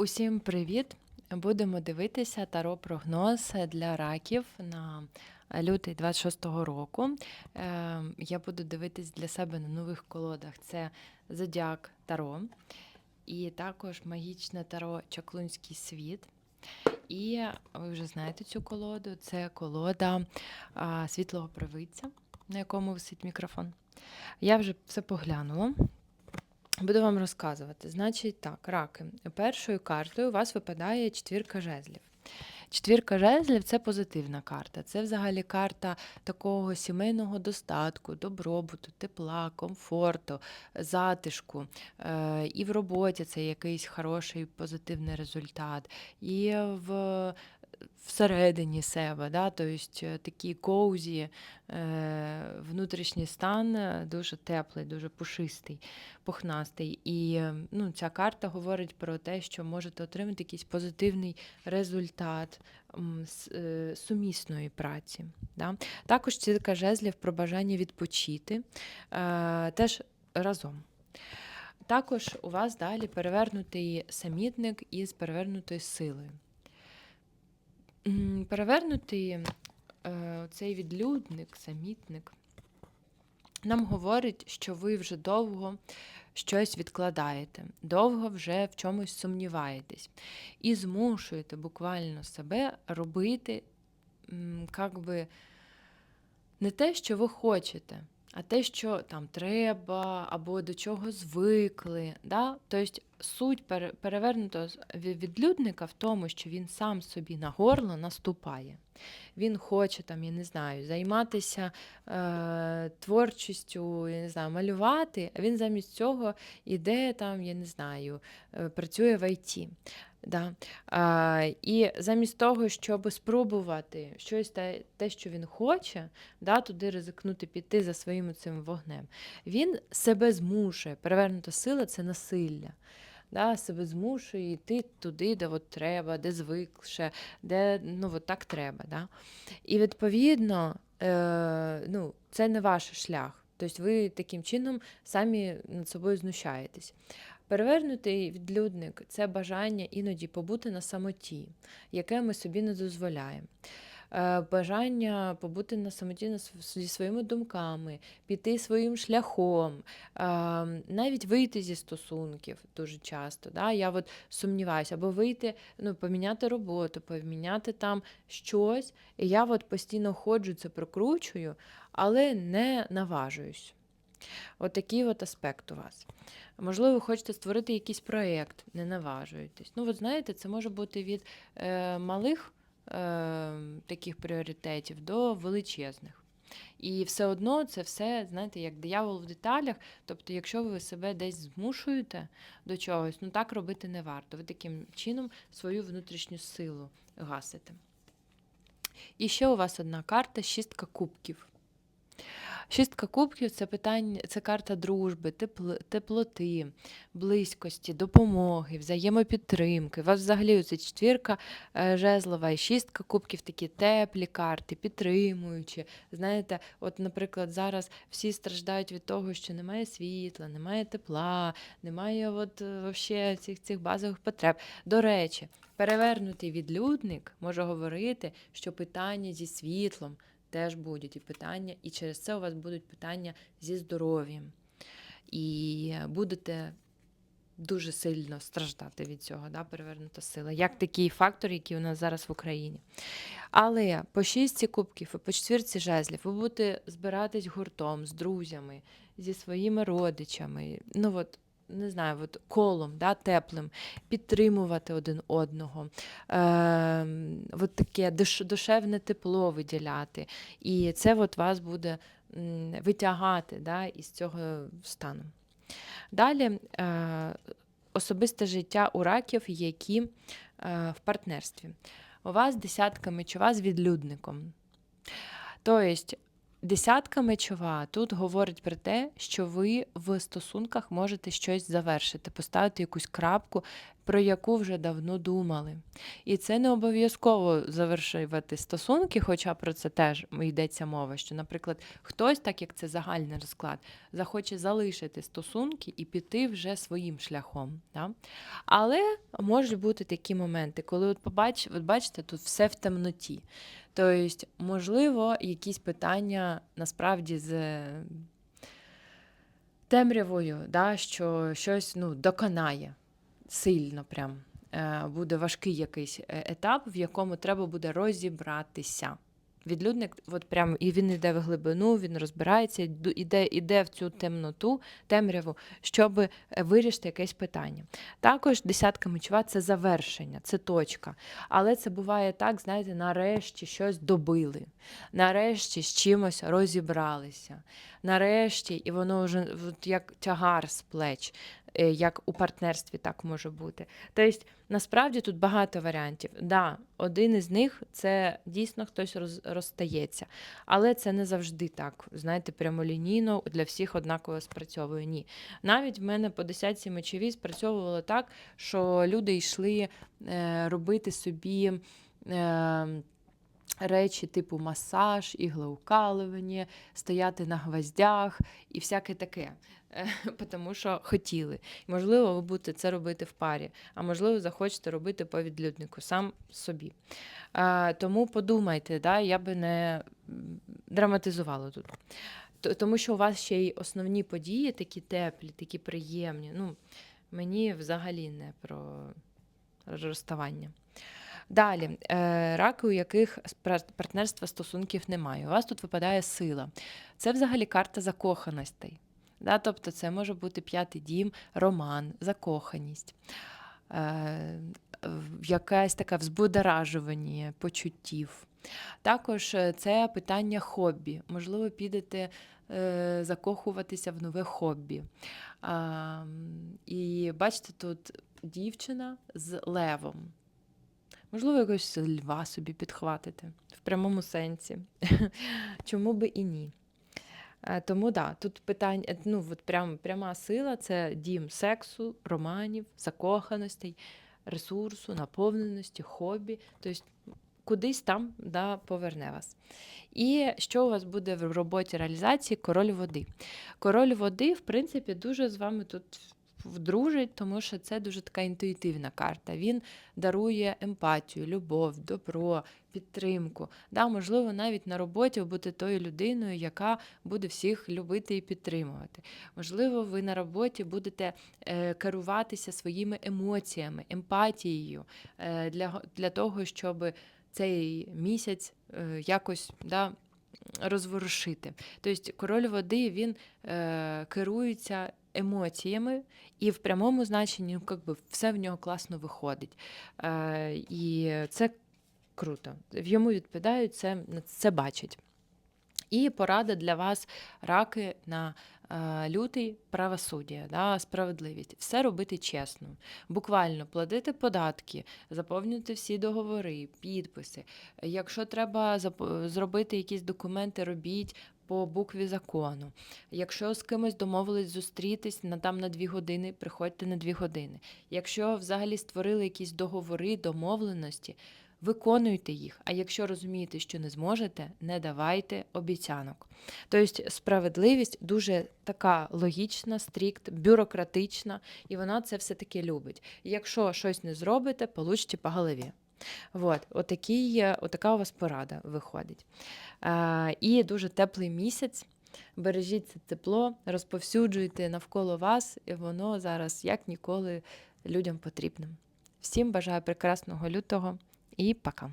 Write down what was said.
Усім привіт! Будемо дивитися таро прогноз для раків на лютий 26-го року. Е, Я буду дивитись для себе на нових колодах. Це Зодіак Таро, і також магічне таро Чаклунський світ. І ви вже знаєте цю колоду. Це колода світлого привидця, на якому висить мікрофон. Я вже все поглянула. Буду вам розказувати. Значить, так, раки. Першою картою у вас випадає четвірка жезлів. Четвірка жезлів це позитивна карта. Це взагалі карта такого сімейного достатку, добробуту, тепла, комфорту, затишку. Е, І в роботі це якийсь хороший позитивний результат. І в всередині себе, да? тобто такий коузі, е, внутрішній стан е, дуже теплий, дуже пушистий, пухнастий. І е, ну, ця карта говорить про те, що можете отримати якийсь позитивний результат е, сумісної праці. Да? Також цілка жезлів про бажання відпочити е, теж разом. Також у вас далі перевернутий самітник із перевернутою силою. М, Перевернутий е, цей відлюдник, самітник, нам говорить, що ви вже довго щось відкладаєте, довго вже в чомусь сумніваєтесь і змушуєте буквально себе робити м, не те, що ви хочете, а те, що там треба, або до чого звикли. Да? Тобто суть пере- перевернутого відлюдника в тому, що він сам собі на горло наступає. Він хоче там, я не знаю, займатися е, творчістю, я не знаю, малювати, а він замість цього іде там, я не знаю, е, працює в ІТ. Да? А, і замість того, щоб спробувати щось те, те, що він хоче, да, туди ризикнути піти за своїм цим вогнем, він себе змушує. Перевернута сила це насилля. Да, себе змушує йти туди, де от треба, де звикше, де ну, от так треба. Да? І відповідно, е, ну, це не ваш шлях. Тобто ви таким чином самі над собою знущаєтесь. Перевернутий відлюдник це бажання іноді побути на самоті, яке ми собі не дозволяємо. Е, Бажання побути на самоті зі своїми думками, піти своїм шляхом, е, навіть вийти зі стосунків дуже часто. Да? Я от сумніваюся, або вийти, ну, поміняти роботу, поміняти там щось. І я от постійно ходжу, це прокручую, але не наважуюсь. От такий от аспект у вас. Можливо, ви хочете створити якийсь проєкт, не наважуєтесь. Ну, от знаєте, це може бути від е, малих таких пріоритетів до величезних. І все одно це все, знаєте, як диявол в деталях. Тобто, якщо ви себе десь змушуєте до чогось, ну так робити не варто. Ви таким чином свою внутрішню силу гасите. І ще у вас одна карта шістка кубків. Шістка кубків це питання, це карта дружби, тепл- теплоти, близькості, допомоги, взаємопідтримки. У вас взагалі оце четвірка е, жезлова і шістка кубків такі теплі карти, підтримуючі. Знаєте, от, наприклад, зараз всі страждають від того, що немає світла, немає тепла, немає от, е, вообще цих, цих базових потреб. До речі, перевернутий відлюдник може говорити, що питання зі світлом теж будуть і питання, і через це у вас будуть питання зі здоров'ям. І будете дуже сильно страждати від цього, да, перевернута сила, як такий фактор, який у нас зараз в Україні. Але по шістці кубків і по четвірці жезлів ви будете збиратись гуртом з друзями, зі своїми родичами. Ну от, не знаю, от колом, да, теплим, підтримувати один одного, е, от таке душевне тепло виділяти. І це от вас буде витягати да, із цього стану. Далі е, особисте життя у раків, які е, в партнерстві. У вас десятка мечова з відлюдником. Тобто Десятка мечова тут говорить про те, що ви в стосунках можете щось завершити, поставити якусь крапку, про яку вже давно думали. І це не обов'язково завершувати стосунки, хоча про це теж йдеться мова. Що, наприклад, хтось, так як це загальний розклад, захоче залишити стосунки і піти вже своїм шляхом. Да? Але можуть бути такі моменти, коли от побач, от бачите, тут все в темноті. Тобто, можливо, якісь питання насправді з темрявою, да, що щось ну, доконає сильно прям. Е, Буде важкий якийсь е, етап, в якому треба буде розібратися. Відлюдник, от прям і він йде в глибину, він розбирається, йду- іде, в цю темноту, темряву, щоб е, вирішити якесь питання. Також десятка мечова це завершення, це точка. Але це буває так, знаєте, нарешті щось добили, нарешті з чимось розібралися. Нарешті, і воно вже як тягар з плеч, як у партнерстві так може бути. Тобто, насправді тут багато варіантів. Да, один із них це дійсно хтось роз, розстається, але це не завжди так. Знаєте, прямолінійно для всіх однаково спрацьовує. Ні. Навіть в мене по десятці мечові спрацьовувало так, що люди йшли е, робити собі. Речі типу масаж, іглоукалування, стояти на гвоздях і всяке таке. Е, Тому що хотіли. Можливо, ви будете це робити в парі, а можливо, захочете робити по відлюднику сам собі. Тому подумайте, да, я би не драматизувала тут. Тому що у вас ще й основні події такі теплі, такі приємні. Ну, мені взагалі не про розставання. Далі, е, раки, у яких партнерства стосунків немає. У вас тут випадає сила. Це взагалі карта закоханостей. Да? Тобто це може бути п'ятий дім, роман, закоханість, е, якесь таке взбудоражування почуттів. Також е, це питання хобі. Можливо, підете е, закохуватися в нове хобі. М, і бачите, тут дівчина з левом. Можливо, якогось льва собі підхватити в прямому сенсі. Чому би і ні? Е, Тому да, тут питання, е, ну от прям, пряма сила це дім сексу, романів, закоханостей, ресурсу, наповненості, хобі. Тобто кудись там да, поверне вас. І що у вас буде в роботі реалізації? Король води. Король води, в принципі, дуже з вами тут вдружить, тому що це дуже така інтуїтивна карта. Він дарує емпатію, любов, добро, підтримку. Да, можливо, навіть на роботі будете тою людиною, яка буде всіх любити і підтримувати. Можливо, ви на роботі будете е, керуватися своїми емоціями, емпатією е, для, для того, щоб цей місяць е, якось да, розворушити. Тобто король води він е, керується емоціями, і в прямому значенні ну, би, все в нього класно виходить. Е, і це круто. В Йому відповідають, це, це бачать. І порада для вас, раки на е, лютий правосуддя, да, справедливість. Все робити чесно, буквально платити податки, заповнювати всі договори, підписи. Якщо треба зробити якісь документи, робіть. По букві закону. Якщо з кимось домовились зустрітись на там на дві години, приходьте на дві години. Якщо взагалі створили якісь договори, домовленості, виконуйте їх. А якщо розумієте, що не зможете, не давайте обіцянок. Тобто справедливість дуже така логічна, стрікт, бюрократична, і вона це все-таки любить. І Якщо щось не зробите, получите по голові. Вот, отакий, отака у вас порада виходить. А, і дуже теплий місяць. Бережіть це тепло, розповсюджуйте навколо вас, і воно зараз як ніколи людям потрібне. Всім бажаю прекрасного лютого і пока.